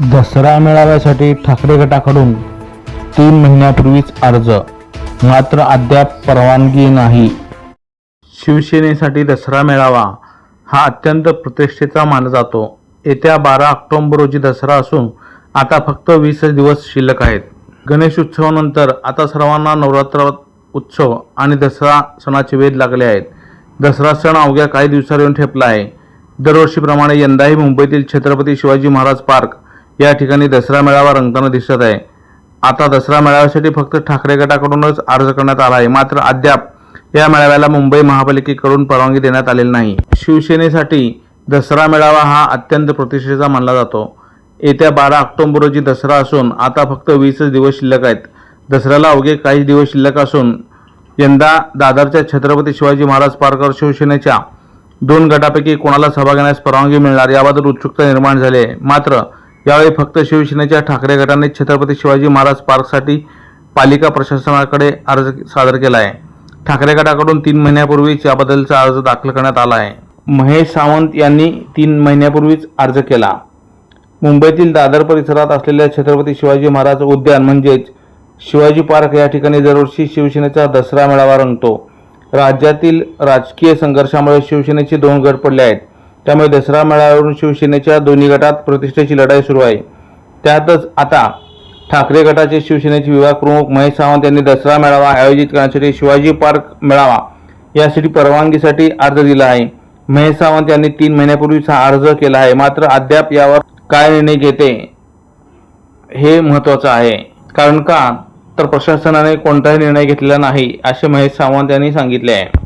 दसरा मेळाव्यासाठी ठाकरे गटाकडून तीन महिन्यापूर्वीच अर्ज. मात्र अद्याप परवानगी नाही. शिवसेनेसाठी दसरा मेळावा हा अत्यंत प्रतिष्ठेचा मानला जातो. येत्या बारा ऑक्टोबर रोजी दसरा असून आता फक्त वीस दिवस शिल्लक आहेत. गणेश उत्सवानंतर आता सर्वांना नवरात्र उत्सव आणि दसरा सणाचे वेध लागले आहेत. दसरा सण अवघ्या काही दिवसावर येऊन ठेपला आहे. दरवर्षीप्रमाणे यंदाही मुंबईतील छत्रपती शिवाजी महाराज पार्क या ठिकाणी दसरा मेळावा रंगताना दिसत आहे. आता दसरा मेळाव्यासाठी फक्त ठाकरे गटाकडूनच अर्ज करण्यात आला आहे. मात्र अद्याप या मेळाव्याला मुंबई महापालिकेकडून परवानगी देण्यात आलेली नाही. शिवसेनेसाठी दसरा मेळावा हा अत्यंत प्रतिष्ठेचा मानला जातो. येत्या बारा ऑक्टोबर रोजी दसरा असून आता फक्त वीसच दिवस शिल्लक आहेत. दसऱ्याला अवघे काही दिवस शिल्लक असून यंदा दादरच्या छत्रपती शिवाजी महाराज पार्कवर शिवसेनेच्या दोन गटापैकी कोणाला सभा घेण्यास परवानगी मिळणार याबद्दल उत्सुकता निर्माण झाली आहे. मात्र यावेळी फक्त शिवसेनेच्या ठाकरे गटाने छत्रपती शिवाजी महाराज पार्कसाठी पालिका प्रशासनाकडे अर्ज सादर केला आहे. ठाकरे गटाकडून तीन महिन्यापूर्वीच याबद्दलचा अर्ज दाखल करण्यात आला आहे. महेश सावंत यांनी तीन महिन्यापूर्वीच अर्ज केला. मुंबईतील दादर परिसरात असलेल्या छत्रपती शिवाजी महाराज उद्यान म्हणजेच शिवाजी पार्क या ठिकाणी दरवर्षी शिवसेनेचा दसरा मेळावा रंगतो. राज्यातील राजकीय संघर्षामुळे शिवसेनेचे दोन गट पडले आहेत. त्यामुळे दसरा मेळाव्यावरून शिवसेनेच्या दोन्ही गटात प्रतिष्ठेची लढाई सुरू आहे. त्यातच आता ठाकरे गटाचे शिवसेनेचे विभाग प्रमुख महेश सावंत यांनी दसरा मेळावा आयोजित करण्यासाठी शिवाजी पार्क मेळावा यासाठी परवानगीसाठी अर्ज दिला आहे. महेश सावंत यांनी तीन महिन्यापूर्वीच हा अर्ज केला आहे. मात्र अद्याप यावर काय निर्णय घेते हे महत्वाचं आहे. कारण का? तर प्रशासनाने कोणताही निर्णय घेतलेला नाही असे महेश सावंत यांनी सांगितले आहे.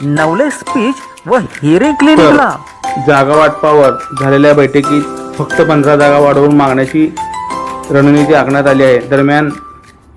नवले स्पीच व हिरे क्लिनिकला जागा वाटपावर झालेल्या बैठकीत फक्त पंधरा जागा वाढवून मागण्याची रणनीती आखण्यात आली आहे. दरम्यान